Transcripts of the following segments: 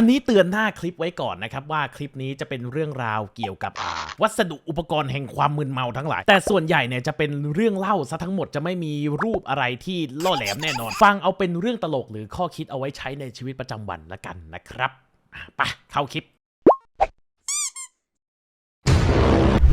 อันนี้เตือนหน้าคลิปไว้ก่อนนะครับว่าคลิปนี้จะเป็นเรื่องราวเกี่ยวกับวัสดุอุปกรณ์แห่งความมึนเมาทั้งหลาย แต่ส่วนใหญ่เนี่ยจะเป็นเรื่องเล่าซะทั้งหมดจะไม่มีรูปอะไรที่ล่อแหลมแน่นอน ฟังเอาเป็นเรื่องตลกหรือข้อคิดเอาไว้ใช้ในชีวิตประจำวันละกันนะครับไปเข้าคลิป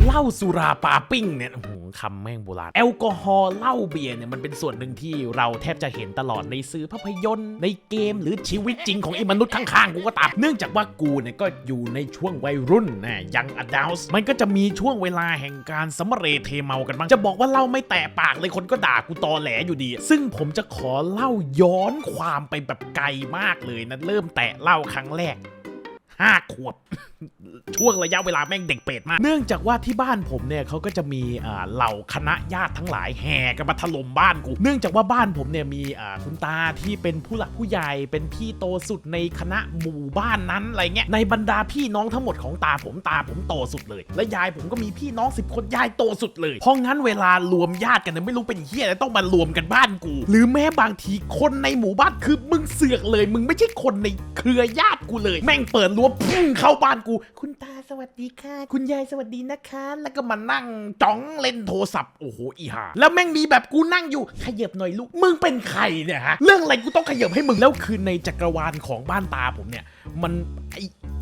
เหล้าสุราปาปิ้งเนี่ยโอ้โหคำแม่งโบราณแอลกอฮอล์เหล้าเบียร์เนี่ยมันเป็นส่วนหนึ่งที่เราแทบจะเห็นตลอดในสื่อภาพยนตร์ในเกมหรือชีวิตจริงของไอ้มนุษย์ข้างๆกูก็ตามเนื่องจากว่ากูเนี่ยก็อยู่ในช่วงวัยรุ่นนะยังอดัลส์มันก็จะมีช่วงเวลาแห่งการสำเรเทเมากันบ้างจะบอกว่าเล้าไม่แตะปากเลยคนก็ด่ากูตอแหลอยู่ดี ซึ่งผมจะขอเล่าย้อนความไปแบบไกลมากเลยนะเริ่มแตะเล้าครั้งแรก ห้าขวบ ช่วงระยะเวลาแม่งเด็กเป็ดมาก เนื่องจากว่าที่บ้านผมเนี่ยเขาก็จะมีเหล่าคณะญาติทั้งหลายแห่กันมาถล่มบ้านกู เนื่องจากว่าบ้านผมเนี่ยมีคุณตาที่เป็นผู้หลักผู้ใหญ่เป็นพี่โตสุดในคณะหมู่บ้านนั้นอะไรเงี้ย ในบรรดาพี่น้องทั้งหมดของตาผมตาผมโตสุดเลย และยายผมก็มีพี่น้องสิบคนยายโตสุดเลยเพราะงั้นเวลารวมญาติกันเนี่ยไม่รู้เป็นเฮียอะไรต้องมารวมกันบ้านกู หรือแม้บางทีคนในหมู่บ้านคือมึงเสือกเลย มึงไม่ใช่คนในเครือญาติกูเลย แม่งเปิดรั้วพุ่งเข้าบ้านกู คุณตาสวัสดีค่ะ คุณยายสวัสดีนะคะ แล้วก็มานั่งจ้องเล่นโทรศัพท์โอ้โหอีห่าแล้วแม่งมีแบบกูนั่งอยู่ขยับหน่อยลูกมึงเป็นใครเนี่ยฮะเรื่องอะไรกูต้องขยับให้มึงแล้วคือในจักรวาลของบ้านตาผมเนี่ย มันไอ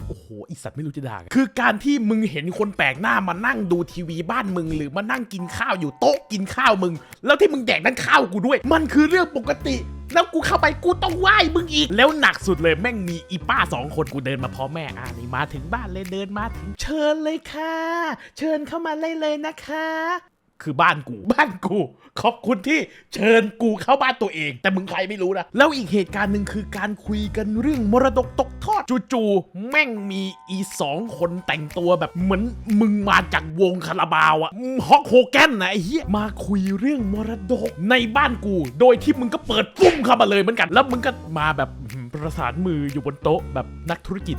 โอ้โหไอสัตว์ไม่รู้จะด่าไงคือการที่มึงเห็นคนแปลกหน้ามานั่งดูทีวีบ้านมึง หรือมานั่งกินข้าวอยู่โต๊ะกินข้าวมึง แล้วที่มึงแดกนั่นข้าวกูด้วย มันคือเรื่องปกติ แล้วกูเข้าไปกูต้องไหว้มึงอีก แล้วหนักสุดเลยแม่งมีอีป้าสองคนกูเดินมาพร้อมแม่อ่านี่มาถึงบ้านเลยเดินมาถึงเชิญเลยค่ะ เชิญเข้ามาเลยเลยนะคะ คือบ้านกูบ้านกู ขอบคุณที่เชิญกูเข้าบ้านตัวเอง แต่มึงใครไม่รู้นะแล้วอีกเหตุการณ์หนึ่งคือการคุยกันเรื่องมรดกตกทอดจู่ๆแม่งมีอีสองคนแต่งตัวแบบเหมือนมึงมาจากวงคาราบาวอะฮอกโฮแกนนะไอ้เหี้ยมาคุยเรื่องมรดกในบ้านกู โดยที่มึงก็เปิดปุ้มเข้ามาเลยเหมือนกัน แล้วมึงก็มาแบบประสานมืออยู่บนโต๊ะแบบนักธุรกิจ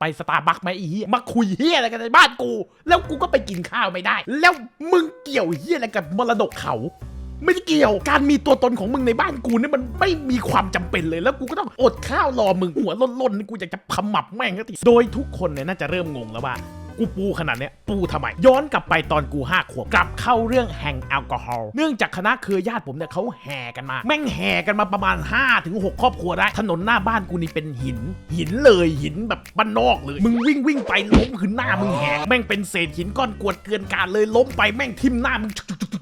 ไปสตาร์บัคไหมอ้เหี้ยมาคุยเหี้ยอะไรกันในบ้านกู แล้วกูก็ไปกินข้าวไม่ได้ แล้วมึงเกี่ยวเหี้ยอะไรกับมรดกเขาไม่ได้เกี่ยว การมีตัวตนของมึงในบ้านกูเนี่ยมันไม่มีความจำเป็นเลย แล้วกูก็ต้องอดข้าวรอมึงหัวล้นๆนี่กูอยากจะขมับแม่งก็ติโดยทุกคนเนี่ยน่าจะเริ่มงงแล้วว่า กูปูขนาดเนี้ยปูทำไม ย้อนกลับไปตอนกูห้าขวบกลับเข้าเรื่องแห่งแอลกอฮอล์เนื่องจากคณะเครือญาติผมเนี่ยเขาแห่กันมา แม่งแห่กันมาประมาณ5ถึง6ครอบครัวได้ ถนนหน้าบ้านกูนี่เป็นหิน หินเลยหินแบบบ้านนอกเลย มึงวิ่งวิ่งไปล้มคือหน้ามึงแหกแม่งเป็นเศษหินก้อนกวดเกลือนกาดเลยล้มไปแม่งทิ่มหน้ามึง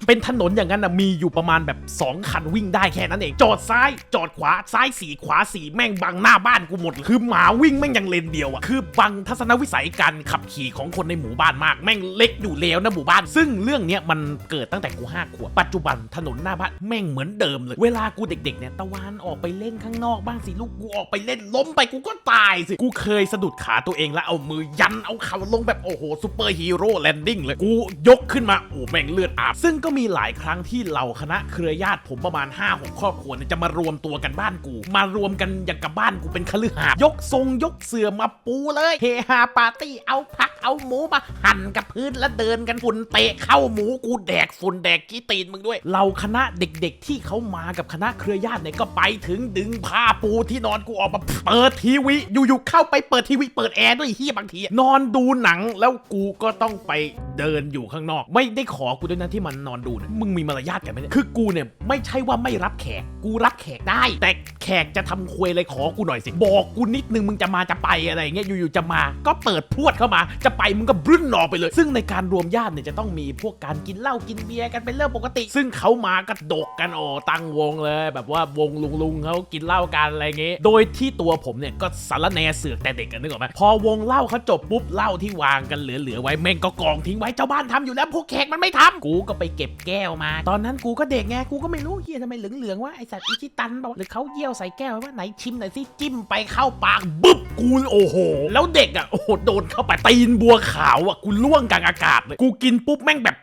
เป็นถนนอย่างนั้นนะมีอยู่ประมาณแบบ 2 คันวิ่งได้แค่นั้นเอง จอดซ้าย จอดขวาซ้ายสี่ขวาสี่แม่งบังหน้าบ้านกูหมด คือหมาวิ่งแม่งยังเลนเดียวอะคือบังทัศนวิสัยการขับขี่ของคนในหมู่บ้านมากแม่งเล็กอยู่แล้วนะหมู่บ้าน ซึ่งเรื่องเนี้ยมันเกิดตั้งแต่กูห้าขวบปัจจุบันถนนหน้าบ้านแม่งเหมือนเดิมเลย เวลากูเด็กๆเนี่ยตะวันออกไปเล่นข้างนอกบ้างสิลูกกูออกไปเล่นล้มไปกูก็ตายสิกูเคยสะดุดขาตัวเองแล้วเอามือยันเอาเข่าลงแบบโอ้โหซูเปอร์ฮีโร่แลนดิ้งเลยกูยกขึ้นมาโอ้แม่งเลือดอาบ ซึ่งก็มีหลายครั้งที่เหล่าคณะเครือญาติผมประมาณ5 6ครอบครัวเนี่ยจะมารวมตัวกันบ้านกู มารวมกันอย่างกับบ้านกูเป็นคฤหาสน์ยกทรงยกเสื่อมาปูเลยเฮฮาปาร์ตี้เอาผักเอาาหมูมาหั่นกับพื้นแล้วเดินกันฝุ่นเตะเข้าหมูกูแดกฝุ่นแดกขี้ตีนมึงด้วยเราคณะเด็กๆ ที่เขามากับคณะเครือญาติเนี่ยก็ไปถึงดึงผ้าปูที่นอนกูออกมาเปิดทีวีอยู่ๆเข้าไปเปิดทีวีเปิดแอร์ด้วยเฮียบางทีนอนดูหนังแล้วกูก็ต้องไป เดินอยู่ข้างนอก ไม่ได้ขอกูด้วยนะที่มันนอนดูนะมึงมีมารยาทกันไหมเนี่ยคือกูเนี่ยไม่ใช่ว่าไม่รับแขก กูรับแขกได้ แต่แขกจะทำควยอะไรขอกูหน่อยสิ บอกกูนิดนึงมึงจะมาจะไปอะไรอย่างเงี้ยอยู่ๆจะมา ก็เปิดพรวดเข้ามา จะไปมึงก็บรึ้นออไปเลย ซึ่งในการรวมญาติเนี่ยจะต้องมีพวกการกินเหล้ากินเบียร์กันเป็นเรื่องปกติ ซึ่งเขามากระดกกันโอ้ตั้งวงเลย แบบว่าวงลุงลุงๆเขากินเหล้ากันอะไรเงี้ยโดยที่ตัวผมเนี่ยก็สารแนเสือกแต่เด็กกันนึกออกไหมพอวงเหล้าเขาจบปุ๊บเหล้าที่วางกันเหลือๆไว้แม่งก็กองทิ้งไว้เจ้าบ้านทำอยู่แล้วพวกแขกมันไม่ทำกูก็ไปเก็บแก้วมา ตอนนั้นกูก็เด็กไงกูก็ไม่รู้เฮียทำไมเหลืองๆว่าไอสัตว์อิชิตันบอกหรือเขาเยี่ยวใส่แก้วไว้ว่าไหนชิมหน่อยสิจิ้มไปเข้าปากบึ๊บกูโอ้โห แล้วเด็กอะโอ้โหโดนเข้าไปตีนบัวขาวอะกูล่วงกลางอากาศเลยกูกินปุ๊บแม่งแบบ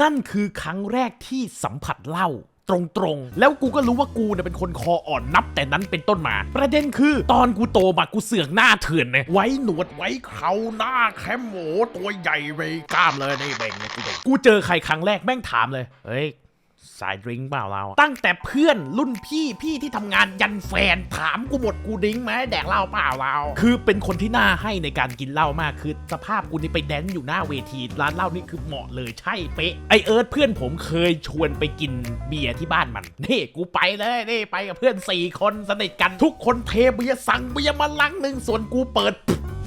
นั่นคือครั้งแรกที่สัมผัสเหล้า ตรงๆ แล้วกูก็รู้ว่ากูเนี่ยเป็นคนคออ่อนนับแต่นั้นเป็นต้นมา ประเด็นคือ ตอนกูโตมากูเสือกหน้าเถื่อนเนี่ยไว้หนวดไว้เขาหน้าแคมโหมตัวใหญ่ไปกล้ามเลยนี่เบ่งเนี่ยกูเบ่งกูเจอใครครั้งแรกแม่งถามเลยเฮ้ย สายดริงเปล่าเรา ตั้งแต่เพื่อนรุ่นพี่พี่ที่ทำงานยันแฟนถามกูหมดกูดริงไหมแดกเหล้าเปล่าเรา คือเป็นคนที่น่าให้ในการกินเหล้ามากคือสภาพกูนี่ไปแดนซ์อยู่หน้าเวที ร้านเหล้านี่คือเหมาะเลยใช่เป๊ะไอเอิร์ธเพื่อนผมเคยชวนไปกินเบียร์ที่บ้านมันนี่กูไปเลยนี่ไปกับเพื่อนสี่คนสนิทกันทุกคนเทเบียร์สั่งเบียร์มาลังหนึ่งส่วนกูเปิด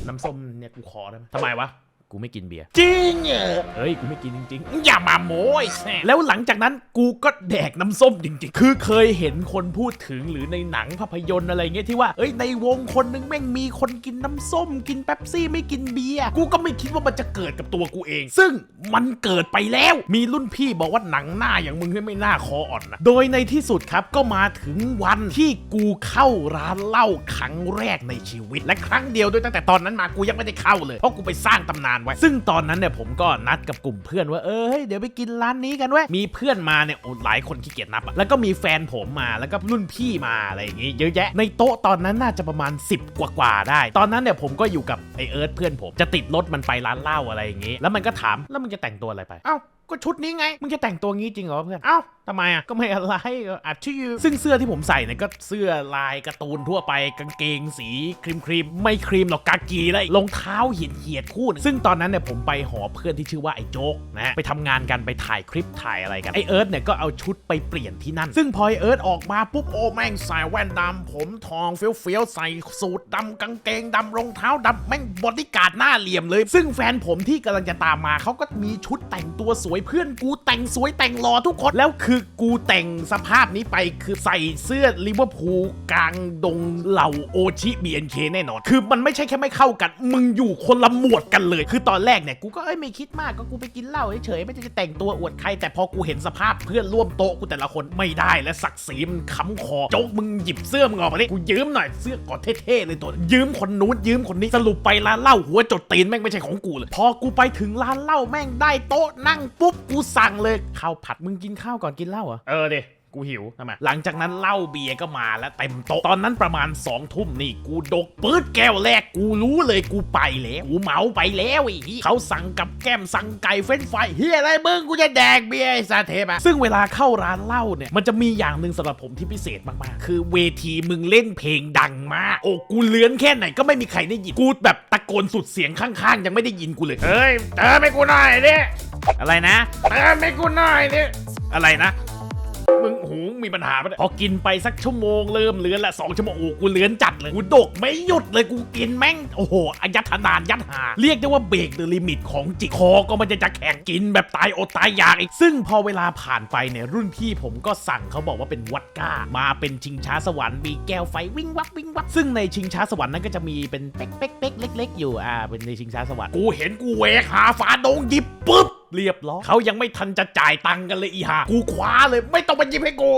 น้ำส้มเนี่ยกูขอได้ไหมทำไมวะ กูไม่กินเบียร์จริงเหรอเฮ้ยกูไม่กินจริงๆ อย่ามาโม้ยแซ่แล้วหลังจากนั้นกูก็แดกน้ำส้มจริงๆ คือเคยเห็นคนพูดถึงหรือในหนังภาพยนตร์อะไรเงี้ยที่ว่าเอ้ยในวงคนนึงแม่งมีคนกินน้ำส้ม กินเป๊ปซี่ไม่กินเบียร์กูก็ไม่คิดว่ามันจะเกิดกับตัวกูเอง ซึ่งมันเกิดไปแล้วมีรุ่นพี่บอกว่าหนังหน้าอย่างมึงไม่น่าคออ่อนนะโดยในที่สุดครับก็มาถึงวันที่กูเข้าร้านเหล้าครั้งแรกในชีวิต และครั้งเดียวด้วยตั้งแต่ตอนนั้นมากูยังไม่ได้เข้าเลยเพราะกูไปสร้างตำนานไว้ ซึ่งตอนนั้นเนี่ยผมก็นัดกับกลุ่มเพื่อนว่าเออเดี๋ยวไปกินร้านนี้กันเว้ยมีเพื่อนมาเนี่ยโอ้หลายคนขี้เกียจนับอะแล้วก็มีแฟนผมมาแล้วก็รุ่นพี่มาอะไรอย่างงี้เยอะแยะในโต๊ะตอนนั้นน่าจะประมาณ 10 กว่าๆได้ ตอนนั้นเนี่ยผมก็อยู่กับไอเอิร์ธเพื่อนผมจะติดรถมันไปร้านเหล้าอะไรอย่างงี้ แล้วมันก็ถามแล้วมึงจะแต่งตัวอะไรไปเอ้าก็ชุดนี้ไงมึงจะแต่งตัวงี้จริงเหรอเพื่อนเอ้า ทำไมอะก็ไม่อะไรก็อัดชื่อ ซึ่งเสื้อที่ผมใส่เนี่ยก็เสื้อลายการ์ตูนทั่วไปกางเกงสีครีมครีมไม่ครีมหรอกกากีเลยรองเท้าเหียดเหียดคู่นึงซึ่งตอนนั้นเนี่ยผมไปหอเพื่อนที่ชื่อว่าไอ้โจ๊กนะฮะไปทำงานกันไปถ่ายคลิปถ่ายอะไรกันไอเอิร์ธเนี่ยก็เอาชุดไปเปลี่ยนที่นั่น ซึ่งพอไอเอิร์ธออกมาปุ๊บโอ้แม่งใส่แว่นดำผมทองเฟี้ยวๆใส่สูทดำกางเกงดำรองเท้าดำแม่งบอดี้การ์ดหน้าเหลี่ยมเลย ซึ่งแฟนผมที่กำลังจะตามมาเขาก็มีชุดแต่งตัวสวยเพื่อนกูแต่งสวยแต่งหล่อทุกคนแล้วคือกูแต่งสภาพนี้ไปคือใส่เสื้อลิเวอร์พูลกลางดงเหล่าโอชิบีเอ็นเคแน่นอน คือมันไม่ใช่แค่ไม่เข้ากัน มึงอยู่คนละหมวดกันเลย คือตอนแรกเนี่ยกูก็เอ้ยไม่คิดมากก็กูไปกินเหล้าเฉยๆไม่ได้จะแต่งตัวอวดใคร แต่พอกูเห็นสภาพเพื่อนร่วมโต๊ะกูแต่ละคนไม่ได้และศักดิ์ศรีมันค้ำคอโจ๊กมึงหยิบเสื้อมึงออกมาดิกูยืมหน่อยเสื้อกอดเท่ๆเลยตัวยืมคนนู้นยืมคนนี้สรุปไปร้านเหล้าหัวจดตีนแม่งไม่ใช่ของกูเลย พอกูไปถึงร้านเหล้าแม่งได้โต๊ะนั่งปุ๊บกูสั่งเลยข้าวผัดมึงกินข้าวก่อนกินเหล้าเหรอ เออเดกูหิวทำไมหลังจากนั้นเหล้าเบียร์ก็มาแล้วเต็มโต๊ะ ตอนนั้นประมาณ2องทุ่มนี่ กูดกปื๊ดแก้วแรก กูรู้เลยกูไปแล้ว กูเหมาไปแล้วไอ้เหี้ยเขาสั่งกับแก้มสั่งไก่เฟรนช์ฟรายเฮียอะไรมึงกูจะแดกเบียร์ไอ้ซาเทปอะซึ่งเวลาเข้าร้านเหล้าเนี่ย มันจะมีอย่างหนึ่งสำหรับผมที่พิเศษมากๆ คือเวทีมึงเล่นเพลงดังมาก โอ้กูเลื้อนแค่ไหนก็ไม่มีใครได้ยิน กูแบบตะโกนสุดเสียงข้างๆ ยังไม่ได้ยินกูเลยเฮ้ยเติมให้กูหน่อยดิอะไรนะเติมให้กูหน่อยดิ อะไรนะ มึงหูมีปัญหาปะเนี่ยพอกินไปสักชั่วโมงเริ่มเลือนละสองชั่วโมงโอ้กูเลือนจัดเลยกูดกไม่หยุดเลยกูกินแม่งโอ้โหอายัดทนานยัดหา เรียกได้ว่าเบรกเดอะลิมิตของจิกคอก็มันจะจะแข่งกินแบบตายอดตายอยากอีก ซึ่งพอเวลาผ่านไปเนี่ยรุ่นพี่ผมก็สั่งเขาบอกว่าเป็นวัดก้า มาเป็นชิงช้าสวรรค์มีแก้วไฟวิ่งวับวิ่งวับซึ่งในชิงช้าสวรรค์นั้นก็จะมีเป็นเป๊กเป๊กเป๊กเล็ก ๆ อยู่อ่าเป็นในชิงช้าสวรรค์กูเห็นกูเวกหาฝาโดงหยิบปุ๊บ เรียบร้อยเขายังไม่ทันจะจ่ายตังค์กันเลยอีห่ากูคว้าเลยไม่ต้องมาหยิบให้กู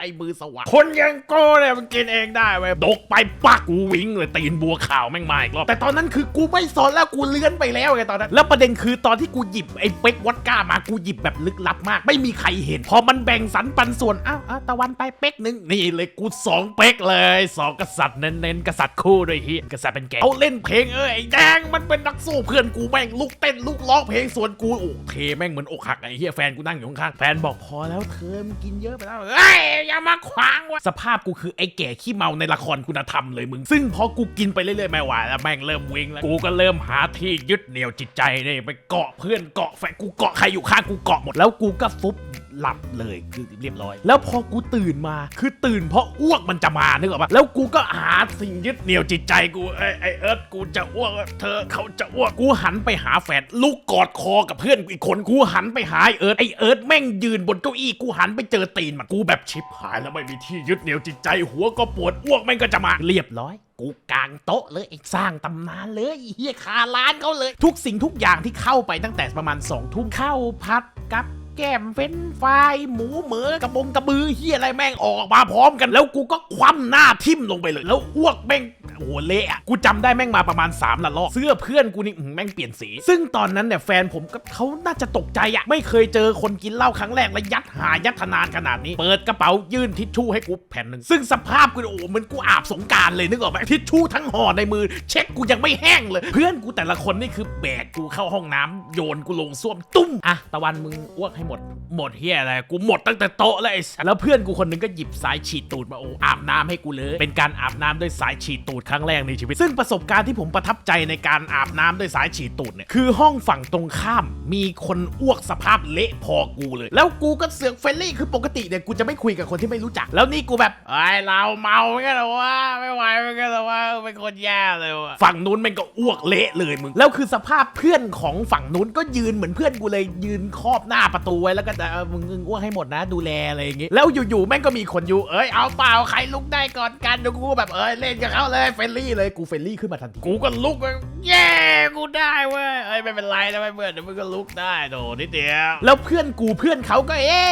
ไอ้มือสว่างคนอยังโก้เนี่ยมันกินเองได้เว้ยดกไปปักกูวิ่งเลยตีนบัวขาวแม่งมาอีกรอบแต่ตอนนั้นคือกูไม่สนแล้วกูเลื้อนไปแล้วไงตอนนั้นแล้วประเด็นคือตอนที่กูหยิบไอ้เป๊กวอดก้ามากูหยิบแบบลึกลับมาก ไม่มีใครเห็น พอมันแบ่งสรรปันส่วนอ้าวอ้าวตะวันไปเป๊กหนึ่งนี่เลยกูสองเป๊กเลยสองกษัตริย์เน้นๆกษัตริย์คู่ด้วยเฮียกษัตริย์เป็นแกงเขาเล่นเพลงเอ้ยไอ้แดงมันเป็นนักสู้เพื่อนกูแม่งลุกเต้นลุกร้องเพลงส่วนกูโอ้เทแม่งเหมือนอกหักไอ้เฮียแฟนกูนั่งอยู่ข้างๆแฟนบอกพอแล้วเธอมกินเยอะไปแล้วเอ้ยอย่ามาขวางวะสภาพกูคือไอ้แก่ขี้เมาในละครคุณธรรมเลยมึง ซึ่งพอกูกินไปเรื่อยๆไม่ไหวแล้วแม่งเริ่มวิ่งแล้วกูก็เริ่มหาที่ยึดเหนี่ยวจิตใจเนี่ยไปเกาะเพื่อนเกาะแฟนกูเกาะใครอยู่ข้างกูเกาะหมดแล้วกูก็ฟุบ หลับเลยคือเรียบร้อย แล้วพอกูตื่นมาคือตื่นเพราะอ้วกมันจะมานึกออกปะแล้วกูก็หาสิ่งยึดเหนี่ยวจิตใจกูไอ้ไอ้เอิร์ธกูจะอ้วกเธอเขาจะอ้วกกูหันไปหาแฟนลูกกอดคอกับเพื่อนอีกคนกูหันไปหาไอ้เอิร์ธไอ้เอิร์ธแม่งยืนบนเก้าอี้กูหันไปเจอตีนมันกูแบบชิบหายแล้วไม่มีที่ยึดเหนี่ยวจิตใจ หัวก็ปวดอ้วกแม่งก็จะมาเรียบร้อยกูกางโต๊ะเลยไอ้สร้างตำนานเลยเฮียคาร้านเขาเลย ทุกสิ่งทุกอย่างที่เข้าไปตั้งแต่ประมาณสองทุ่มเข้าพัดกับ แก้มเฟ้นไฟายหมูเหมือกระบงกระบือเฮียอะไรแม่งออกมาพร้อมกันแล้วกูก็คว่ำหน้าทิ่มลงไปเลย แล้วอ้วกแม่ง โอ้โหเละอะกูจำได้แม่งมาประมาณ3ละลอกเสื้อเพื่อนกูนี่แม่งเปลี่ยนสี ซึ่งตอนนั้นเนี่ยแฟนผมก็เขาน่าจะตกใจอะไม่เคยเจอคนกินเหล้าครั้งแรกแล้วยัดหายัดทนานขนาดนี้ เปิดกระเป๋ายื่นทิชชู่ให้กูแผ่นหนึ่งซึ่งสภาพกูโอ้เหมันกูอาบสงการเลยนึกออกไหมทิชชู่ทั้งห่อในมือ เช็คกูยังไม่แห้งเลย เพื่อนกูแต่ละคนนี่คือแบกกูเข้าห้องน้ำโยนกูลงส้วมตุ้มอะตะวันมึงอ้วกให้หมด หมดเฮียอะไรกูหมดตั้งแต่โต๊ะแล้วไอ้แล้วเพื่อนกูคนหนึงก็หยิบสายฉีดตูดมาโอ้อาบน้ำให้กูเลย เป็นการอาบน้ำด้วยสายฉีดตูดครั้งแรกในชีวิต ซึ่งประสบการณ์ที่ผมประทับใจในการอาบน้ำด้วยสายฉีดตูดเนี่ยคือห้องฝั่งตรงข้ามมีคนอ้วกสภาพเละพอกูเลย แล้วกูก็เสือกเฟรนลี่คือปกติเนี่ยกูจะไม่คุยกับคนที่ไม่รู้จัก แล้วนี่กูแบบไอ้ยเราเมาไม่กันหรอวะไม่ไหวไม่กันหรอวะเป็นคนแย่เลยวะฝั่งนู้นมันก็อ้วกเละเลยมึงแล้วคือสภาพเพื่อนของฝั่งนู้นก็ยืนเหมือนเพื่อนกูเลยยืนครอบหน้าประตูไว้แล้วก็จะเออมึงมึงอ้วกให้หมดนะดูแลอะไรอย่างงี้แล้วอยู่ๆแม่งก็มีคนอยู่เอ้ยเอาเปล่าใครลุกได้ก่อนกันเดี๋ยวกูแบบเอ้ยเล่นกับเขาเลยเฟรนลี่เลยกูเฟรนลี่ขึ้นมาทันทีกูก็ลุกเลยเย้กูได้เว้ยเอ้ยไม่เป็นไรนะไม่เบื่อเดี๋ยวมึงก็ลุกได้โดนิดเดียวแล้วเพื่อนกูเพื่อนเขาก็เอ๊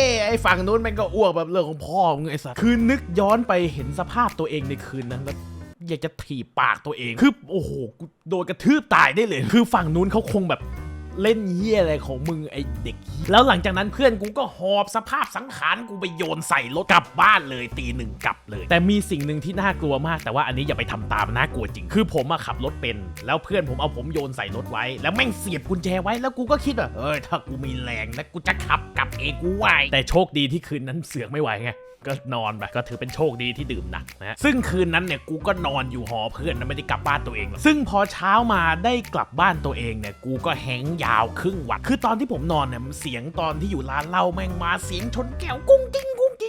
ะไอ้ฝั่งนู้นม่งก็อ้วกแบบเรื่องของพ่อมึงไอ้สัสคือนึกย้อนไปเห็นสภาพตัวเองในคืนนั้นแล้วอยากจะถีบปากตัวเองคือโอ้โหโดนกระทืบตายได้เลย คือฝั่งนู้นเขาคงแบบ เล่นเหี้ยอะไรของมึงไอเด็กีแล้วหลังจากนั้นเพื่อนกูก็หอบสภาพสังขารกูไปโยนใส่รถกลับบ้านเลยตีหนึ่งกลับเลย แต่มีสิ่งหนึ่งที่น่ากลัวมาก แต่ว่าอันนี้อย่าไปทำตามน่ากลัวจริง คือผมอะขับรถเป็น แล้วเพื่อนผมเอาผมโยนใส่รถไว้ แล้วแม่งเสียบกุญแจไว้แล้วกูก็คิดว่าเอ้ยถ้ากูมีแรงนะกูจะขับกลับเองกูไหวแต่โชคดีที่คืนนั้นเสือกไม่ไหวไงก็นอนไปก็ถือเป็นโชคดีที่ดื่มหนักนะฮะซึ่งคืนนั้นเนี่ยกูก็นอนอยู่หอเพื่อนนะไม่ได้กลับบ้านตัวเองซึ่งพอเช้ามาได้กลับบ้านตัวเองเนี่ยกูก็แฮงยาวครึ่งวันคือตอนที่ผมนอนเนี่ยมันเสียงตอนที่อยู่ร้านเหล้าแม่งมาเสียงชนแก้วกุ้งกิ้งกุ้งกิ้ง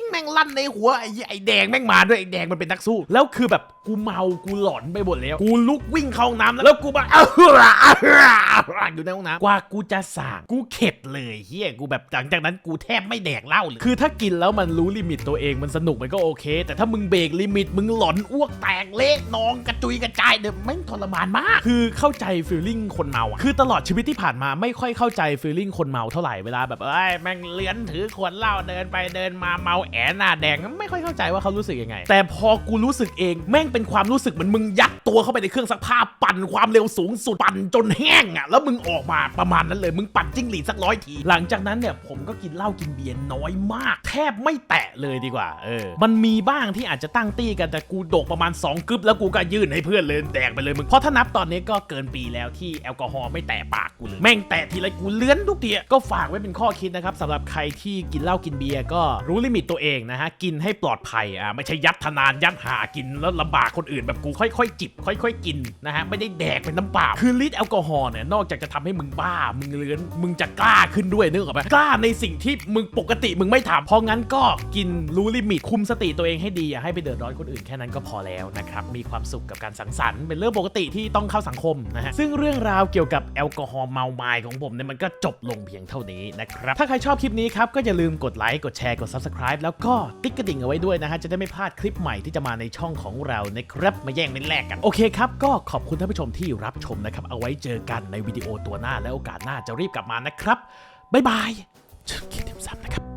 แม่งลั่นในหัวไอ้ไอ้แดงแม่งมาด้วยไอ้แดงมันเป็นนักสู้ แล้วคือแบบกูเมากูหลอนไปหมดแล้ว กูลุกวิ่งเข้าห้องน้ำแล้วกูแบบอ้าวอยู่ในห้องน้ำกว่ากูจะสั่งกูเข็ดเลยเฮียกูแบบหลังจากนั้นกูแทบไม่แดกเหล้าเลยคือถ้ากินแล้วมันรู้ลิมิตตัวเองมันสนุกมันก็โอเค แต่ถ้ามึงเบรกลิมิตมึงหลอนอ้วกแตกเละนองกระจุยกระจายเดี๋ยวแม่งทรมานมาก คือเข้าใจฟีลลิ่งคนเมาอะคือตลอดชีวิตที่ผ่านมาไม่ค่อยเข้าใจฟีลลิ่งคนเมาเท่าไหร่เวลาแบบเอ้ยแม่งเลื้อนถือขวดเหล้าเดินไปเดินมาเมาแอหน้าแดงไม่ค่อยเข้าใจว่าเขารู้สึกยังไง แต่พอกูรู้สึกเองแม่งเป็นความรู้สึกเหมือนมึงยัด ตัวเข้าไปในเครื่องซักผ้าปั่นความเร็วสูงสุดปั่นจนแห้งอะแล้วมึงออกมาประมาณนั้นเลยมึงปั่นจิ้งหรีดสักร้อยทีหลังจากนั้นเนี่ยผมก็กินเหล้ากินเบียร์น้อยมาก แทบไม่แตะเลยดีกว่าเออมันมีบ้างที่อาจจะตั้งตี้กันแต่กูโดกประมาณ2กึบแล้วกูก็ยื่นให้เพื่อนเลยแดกไปเลยมึงเพราะถ้านับตอนนี้ก็เกินปีแล้วที่แอลกอฮอล์ไม่แตะปากกูเลยแม่งแตะทีไรกูเลื้อนทุกทีก็ฝากไว้เป็นข้อคิดนะครับสำหรับใครที่กินเหล้ากินเบียร์ก็รู้ลิมิตตัวเองนะฮะกินให้ปลอดภัยอะไม่ใช่ยัดทนานยัดหากินแล้วลำบากคนอื่นแบบกูค่อย ๆ จิบค่อยๆกินนะฮะไม่ได้แดกเป็นน้ำเปล่าคือฤทธิ์แอลกอฮอล์เนี่ยนอกจากจะทำให้มึงบ้ามึงเลื้อนมึงจะกล้าขึ้นด้วยนึกออกไหมกล้าในสิ่งที่มึงปกติมึงไม่ทำเพราะงั้นก็กินรู้ลิมิตคุมสติตัวเองให้ดีอย่าให้ไปเดือดร้อนคนอื่นแค่นั้นก็พอแล้วนะครับมีความสุขกับการสังสรรค์เป็นเรื่องปกติที่ต้องเข้าสังคมนะฮะซึ่งเรื่องราวเกี่ยวกับแอลกอฮอล์เมาไม้ของผมเนี่ยมันก็จบลงเพียงเท่านี้นะครับถ้าใครชอบคลิปนี้ครับก็อย่าลืมกดไลค์กดแชร์กด subscribe แล้วก็ติ๊กกระดิ่งเอาไว้ด้วยนะฮะจะได้ไม่พลาดคลิปใหม่ที่จะมาในช่องของเรานะครับมาแย่งเป็นแลกกันโอเคครับก็ขอบคุณท่านผู้ชมที่รับชมนะครับ เอาไว้เจอกันในวิดีโอตัวหน้าและโอกาสหน้าจะรีบกลับมานะครับ บ๊ายบายคิดถึงซ้ำนะครับ